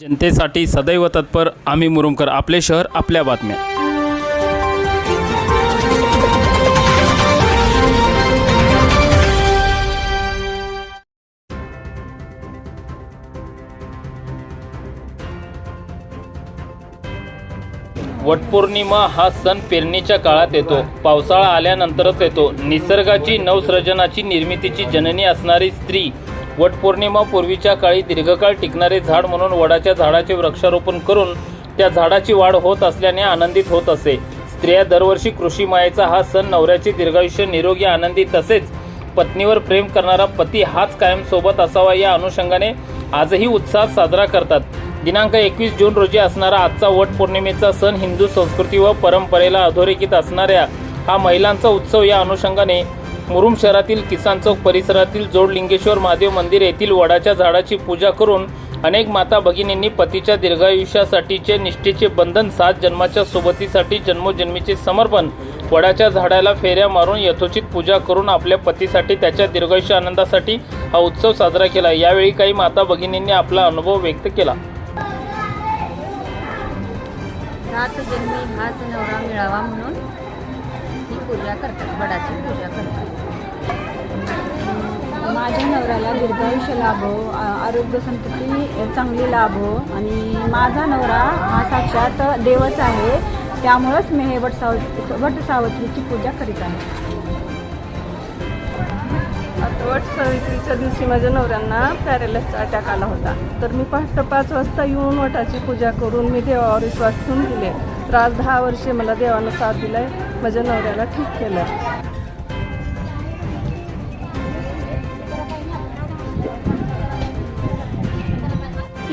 जनतेसाठी सदैव तत्पर आम्ही मुरुमकर आपले शहर आपल्या बातम्या. वटपौर्णिमा हा सण पेरणीच्या काळात येतो. पावसाळा आल्यानंतरच येतो. निसर्गाची नवसृजनाची निर्मितीची जननी असणारी स्त्री वटपौर्णिमा पूर्वीच्या काळी दीर्घकाळ टिकणारे झाड म्हणून वडाच्या झाडाचे वृक्षारोपण करून त्या झाडाची वाढ होत असल्याने आनंदित होत असे. स्त्रिया दरवर्षी कृषी मायेचा हा सण नवऱ्याचे दीर्घायुष्य निरोगी आनंदी तसेच पत्नीवर प्रेम करणारा पती हाच कायम सोबत असावा या अनुषंगाने आजही उत्साहात साजरा करतात. दिनांक एकवीस जून रोजी असणारा आजचा वट पौर्णिमेचा सण हिंदू संस्कृती व परंपरेला अधोरेखित असणाऱ्या हा महिलांचा उत्सव या अनुषंगाने मुरुम शहरातील किसान चौक परिसरातील जोडलिंगेश्वर महादेव मंदिर येथील वडाच्या झाडाची पूजा करून अनेक माता भगिनींनी पतीच्या दीर्घायुष्यासाठीचे निष्ठेचे बंधन सात जन्माच्या सोबतीसाठी जन्मोजन्मीचे समर्पण वडाच्या झाडाला फेऱ्या मारून यथोचित पूजा करून आपल्या पतीसाठी त्याच्या दीर्घायुष्य आनंदासाठी हा उत्सव साजरा केला. यावेळी काही माता भगिनींनी आपला अनुभव व्यक्त केला. सात जन्मी हाच नवरा मिळावा म्हणून ही पूजा करतात वडाची पूजा करतात. माझ्या नवऱ्याला दीर्घायुष्य लाभो आ- आरोग्य संतती चांगली लाभो. आणि माझा नवरा हा साक्षात देवच आहे. त्यामुळंच मी हे वट साव वट सावत्रीची पूजा करीत आहे. वट सावित्रीच्या दिवशी माझ्या नवऱ्यांना पॅरेलसचा अटॅक आला होता. तर मी पहाटे पाच वाजता येऊन वटाची पूजा करून मी देवावर विश्वास ठेवून दिले. तर आज दहा वर्षे मला देवानं साथ दिलाय माझ्या नवऱ्याला ठीक केलं